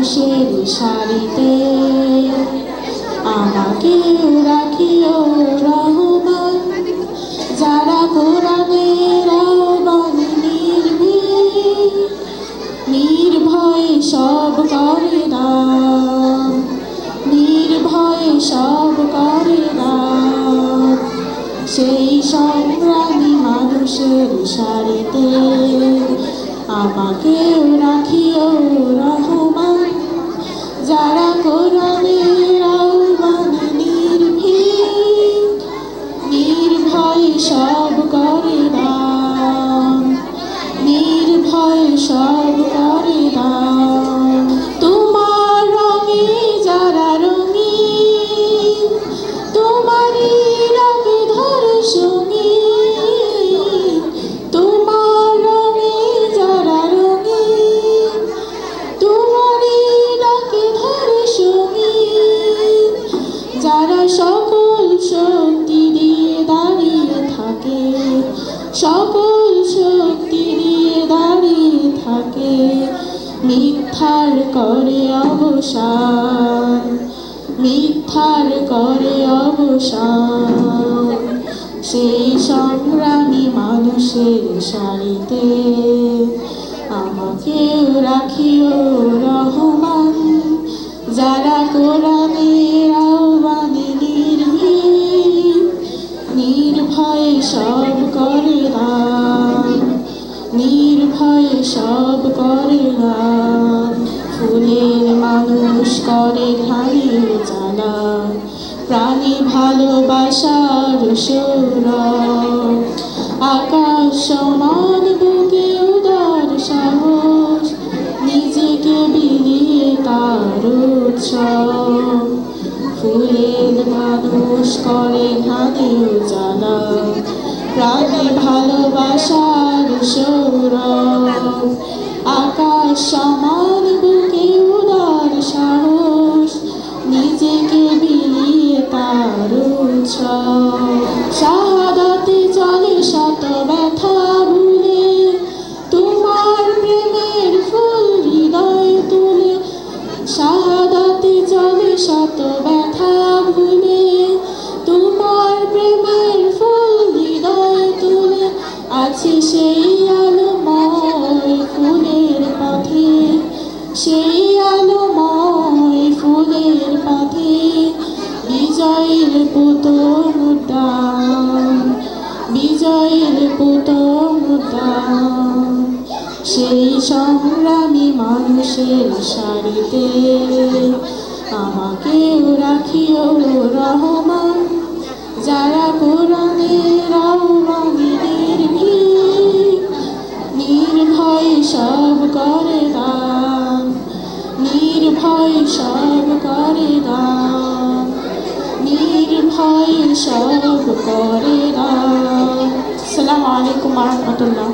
মানুষের সারিতে আমাকে রাখিও রহমান। যারা কোরআনের আহ্বান নির্ভয়ে সব করে না। নির্ভয়ে সব করে না। সেই সংগ্রামী মানুষের সারিতে আমাকে রাখিও রহমান। যারা সকল শক্তি দিয়ে দাঁড়িয়ে থাকে। সকল শক্তি দিয়ে দাঁড়িয়ে থাকে। মিথ্যার করে অবসান, মিথ্যার করে অবসান। সেই সংগ্রামী মানুষের সারিতে আমাকেও রাখিও। সব করে দান ফুলের মানুষ করে ঘানি জ্বালা প্রাণী ভালোবাসার সৌর আকাশ সমান বুকে উদার সাহস। নিজেকে বিলিয়ে তার ফুলের মানুষ করে ঘানে জ্বালা প্রাণী ভালোবাসার সৌর আকাশ সমান বিজয়ের পুতন সেই সংগ্রামী মানুষের সারিতে আমাকেও রাখিও রহমান, যারা কোরআনের নির্ভীক, নির্ভয় সব করে দান, নির্ভয় সব করে দান, নির্ভয় সব করে দান। Assalamualaikum warahmatullahi